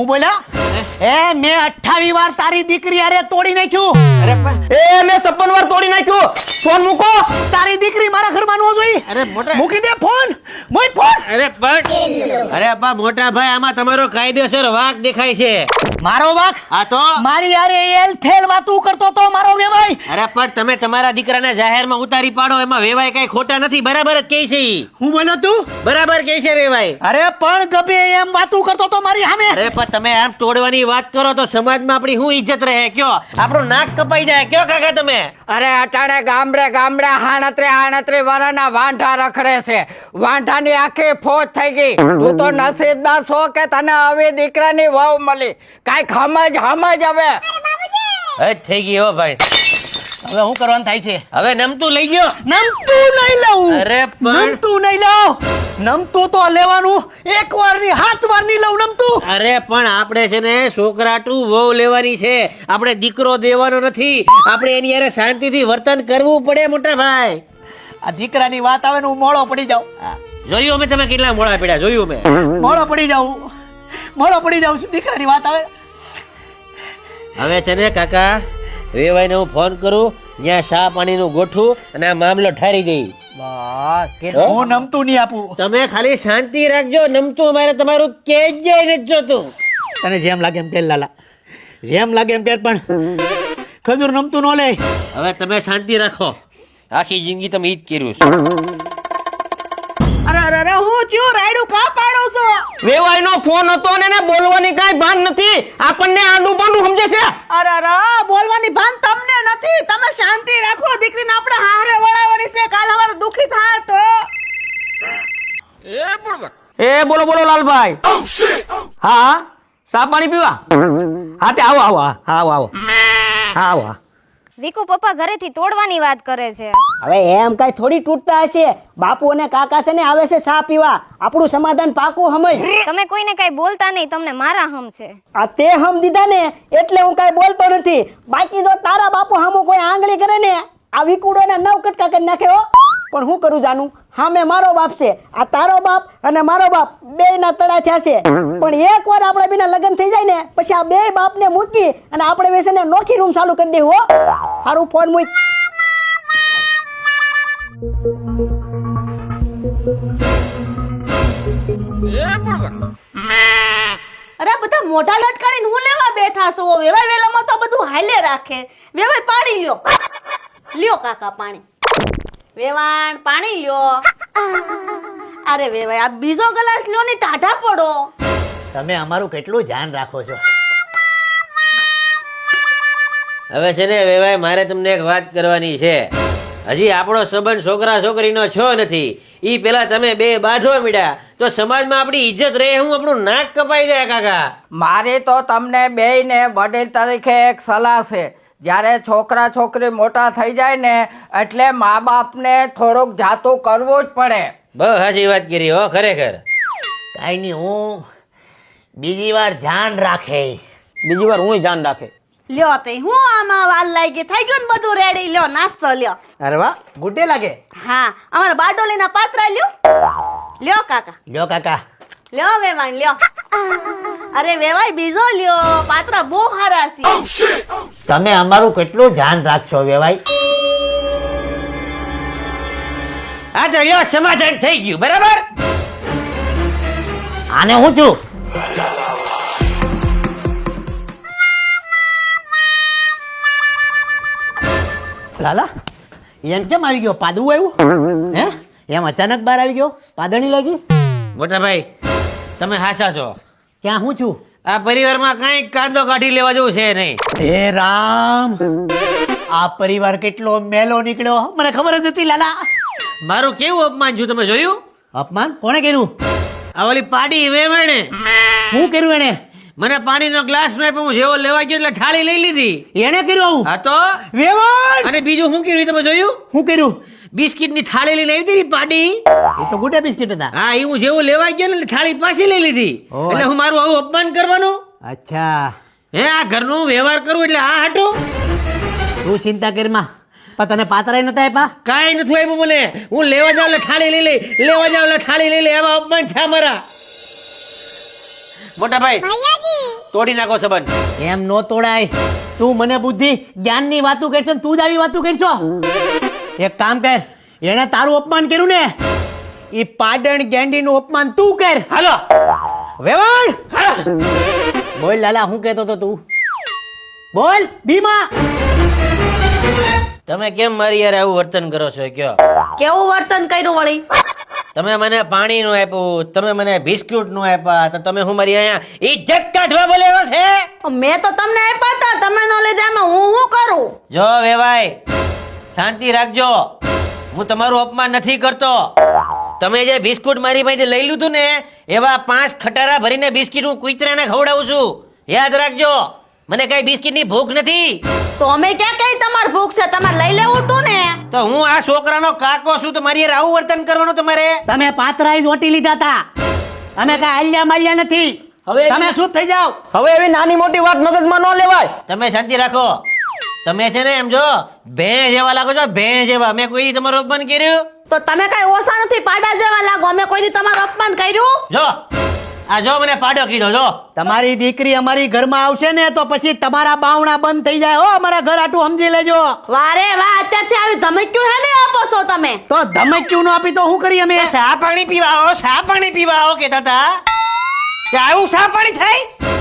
હું બોલ્યા? એ મેં અઠાવી વાર તારી દીકરી અરે તોડી નાખ્યું. અરે એ મેં સપન વાર તોડી નાખ્યું. ફોન મૂકો. તારી દીકરી મારા ઘરમાં નો જોઈ. અરે મૂકી દે ફોન. ફોન અરે પણ અરે અપ્પા મોટા ભાઈ આમાં તમારો કાયદેસર વાક દેખાય છે. મારો વાક? આ તો? મારી યાર એલ ફેલ વાતું કરતો તો મારો વેવાય. અરે પણ તમે તમારા દીકરાને જાહેરમાં ઉતારી પાડો એમાં વેવાય કઈ ખોટા નથી બરાબર જ કહે છે હું બોલો તું? બરાબર કહે છે વેવાય. અરે પણ ગબે એમ વાતું કરતો તો મારી સામે. અરે પણ તમે આમ તોડવાની વાત કરો તો સમાજમાં આપણી શું ઇજ્જત રહે? કયો? આપણું નાક કપાઈ જાય. કયો કાકા તમે? અરે અટાણે ગામડે ગામડે હાણત્રે હાણત્રે વરના વાંઢા રખડે છે. વાંઢાની આખી ફોજ થઈ ગઈ. તું તો નસીબદાર છો કે તને હવે દીકરાની વહુ મળી. કાંઈક સમજ સમજ હવે. હજ થઈ ગઈ હો ભાઈ. હવે શું કરવાનું થાય છે? હવે નમતું લઈ ગયો. નમતું નહીં લઉં. અરે પણ નમતું નહીં લઉં. નમતું તો લેવાનું. એક વારની હાથ વારની લઉં નમતું. અરે પણ આપણે છે ને છોકરાટું વહુ લેવાની છે. આપણે દીકરો દેવાનો નથી. આપણે એની યારે શાંતિથી વર્તન કરવું પડે મોટા ભાઈ. આ દીકરાની વાત આવે ને હું મોળો પડી જાઉં. જોયું અમે તમે કેટલા મોડા પડ્યા જોયું મેં મોડો પડી જાઉં. મોડો પડી જાઉં છું દીકરાની વાત આવે? હવે છે ને કાકા વેવાઈને હું ફોન કરું ત્યાં શા પાણીનું ગોઠવું અને આ મામલો ઠારી દઈ. હો? નમતું નહીં આપું. તમે ખાલી શાંતિ રાખજો નમતું અમારે તમારું કે જ નથી જોતું. તને જેમ લાગે એમ કે લાલા. જેમ લાગે એમ કે પણ ખજૂર નમતું ન લે. હવે તમે શાંતિ રાખો. આખી જિંદગી તમે ઈ જ કર્યું છે. ચિયું રાયડું કા પાડો છો? વેવાઈનો ફોન હતો ને એને બોલવાની કાંઈ ભાન નથી. આપણને આંડું પાંડું સમજે છે? અરે અરે બોલવાની ભાન તમને નથી. તમે શાંતિ રાખો દીકરીને આપણે હારે વળાવવાની છે. કાલ અમારે દુખી થાય તો એ બોલો બોલો લાલભાઈ. હા સા પાણી પીવા? હા તે આવો આવો હા આવો આવો. હા આવો વિકુ પપ્પા ઘરેથી તોડવાની વાત કરે છે. હવે એમ કઈ થોડી તૂટતા હશે. બાપુ અને કાકા છે ને આવે છે સા પીવા. આપણું સમાધાન પાકું સમજ તમે કોઈને કઈ બોલતા નહીં તમને મારા હમ છે. આ તે હમ દીધા ને એટલે હું કઈ બોલતો નથી. બાકી જો તારા બાપુ હામું કોઈ આંગળી કરે ને આ વિકુડો ને નવ કટકા કરી નાખે હો. પણ હું કરું જાનું? હામે મારો બાપ છે. આ તારો બાપ અને મારો બાપ બે ના તડા થયા છે. પણ એક વાર આપણે બેના લગ્ન થઈ જાય ને પછી આ બે બાપ ને મૂકી અને આપણે બેસીને નોખી રૂમ ચાલુ કરી દે હો. સારું ફોન મૂક. અરે બધા મોઢા લટકાવીને હું લેવા બેઠા છો? વેવાય વેલામાં તો બધું હાલે રાખે. વેવાય પાણી લ્યો. લ્યો કાકા પાણી. વેવાણ પાણી લ્યો. અરે વેવાય આ બીજો ગ્લાસ લ્યો ને ટાઢા પડો. તમે અમારું કેટલું ધ્યાન રાખો છો? હવે છે ને વેવાય મારે તમને એક વાત કરવાની છે. હજી આપણો સંબંધ છોકરા છોકરીનો છો નથી. ઈ પેલા તમે બે બાજો મીડ્યા. તો સમાજમાં આપણી ઇજ્જત રહે હું આપણું નાક કપાઈ જાય કાકા. મારે તો તમને બેયને વડીલ તરીકે એક સલાહ છે. જ્યારે છોકરા છોકરી મોટા થઈ જાય ને એટલે મા બાપને થોડુંક જાતું કરવું જ પડે. બહુ હાજી વાત કરી હો ખરેખર. કાંઈ નહીં હું બીજી વાર ધ્યાન રાખે. બીજી વાર હું ધ્યાન રાખે. લ્યો તે હું આમાં વાલ લાગી થઈ ગયું ને બધું રેડી લ્યો નાસ્તો લ્યો. અરે વાહ ગુડે લાગે. હા અમારા બારડોલીના પાત્રા લ્યો. લ્યો કાકા. લ્યો કાકા. લ્યો વેવાણ લ્યો. અરે વેવાય બીજો લ્યો. પાત્ર બહુ સારા છે. તમે અમારું કેટલું ધ્યાન રાખશો વેવાય? આ તો લ્યો સમાધાન થઈ ગયું બરાબર? આને હું છું? લાલા એમ કેમ આવી ગયો? પાદવું આવ્યું? હે? એમ અચાનક બહાર આવી ગયો? પાદણી લાગી? મોટા ભાઈ તમે હાચા છો? ક્યાં હું છું? આ પરિવારમાં કઈ કાંદો કાઢી લેવા જેવું છે નહીં. હે રામ! આ પરિવાર કેટલો મેલો નીકળ્યો મને ખબર જ હતી લાલા. મારું કેવું અપમાન છું તમે જોયું? અપમાન? કોણે કર્યું? આ ઓલી પાડી વેવણે. શું કર્યું એને મને પાણીનો ગ્લાસ મેં હું જેવો લેવા ગયો એટલે ઠાળી લઈ લીધી. એને કર્યું આવું? હા તો? વેવાણ! અને બીજું શું કર્યું તમે જોયું? શું કર્યું? બિસ્કિટની થાળી લઈને આવી હતી પાડી? એ તો ગુડે બિસ્કિટ હતા. હા એ હું જેવું લેવા ગયો ને એટલે થાળી પાછી લઈ લીધી. એટલે હું મારું આવું અપમાન કરવાનું? અચ્છા. હે આ ઘરનું વ્યવહાર કરું એટલે આ હાટું? તું ચિંતા કરમાં પણ તને પાતરાય નતા આપ્યા? કાંઈ નથી આપ્યું મને. હું લેવા જાઉં એટલે થાળી લઈ લઈ લેવા જાઉં એટલે થાળી લઈ લઈ એવા અપમાન છે મારા. મોટા ભાઈ તોડી નાખો સંબંધ. એમ નો તોડાય. તું મને બુદ્ધિ જ્ઞાનની વાતો કરશો તું જ આવી વાતો કરશો. એક કામ કર એને તારું અપમાન કર્યું ને એ પાડણ ગેંડીનું અપમાન તું કર. હાલો. વેવાણ! બોલ લાલા હું કહેતો તો તું. બોલ ભીમા! તમે કેમ મારી યાર આવું વર્તન કરો છો કયો કેવું વર્તન કર્યું વળી? તમે મને પાણીનું આપ્યું તમે મને બિસ્કુટનું આપ્યા તો તમે હું મારી અહીંયા ઇજ્જત કાઢવા બોલેવો છે? મેં તો તમને આપ્યા હતા તમે નો લીધા હું શું કરું? જો વેવાય શાંતિ રાખજો. હું તમારું અપમાન નથી કરતો. તમે જે બિસ્કુટ મારી પાસેથી લઈ લીધું ને એવા પાંચ ખટારા ભરીને બિસ્કિટ હું કુતરાને ખવડાવું છું. યાદ રાખજો. મને કઈ બિસ્કિટની ભૂખ નથી. તો અમે ક્યાં કઈ તમાર ભૂખ છે? તમારે લઈ લેવું તું ને. તો હું આ છોકરાનો કાકો છું તો મારી આવું વર્તન કરવાનું તમારે? તમે પાતરાઈ ઓટી લીધા હતા અમે કઈ આલ્યા માલ્યા નથી. હવે તમે શું થઈ જાઓ. હવે એવી નાની મોટી વાત મગજમાં ન લેવાય. તમે શાંતિ રાખો. તમે છે ને એમ જો ભેં જેવા લાગો છો ભેં જેવા. મેં કોઈ તમારું અપમાન કર્યું? તો તમે કઈ ઓછા નથી પાડા જેવા લાગો. અમે કોઈ તમારું અપમાન કર્યું? જો આ જો મને પાડો કીધો જો. તમારી દીકરી અમારી ઘરમાં આવશે ને તો પછી તમારા બાવણા બંધ થઈ જાય. હો અમારા ઘર આટું સમજી લેજો. વારે વાહ અત્યારથી આવી ધમક્યું હે ને આપો છો તમે? તો ધમક્યું નો આપી તો શું કરીએ અમે? સા પાણી પીવા આવો સા પાણી પીવા આવો કેતા હતા. કે આવું સા પાણી થાય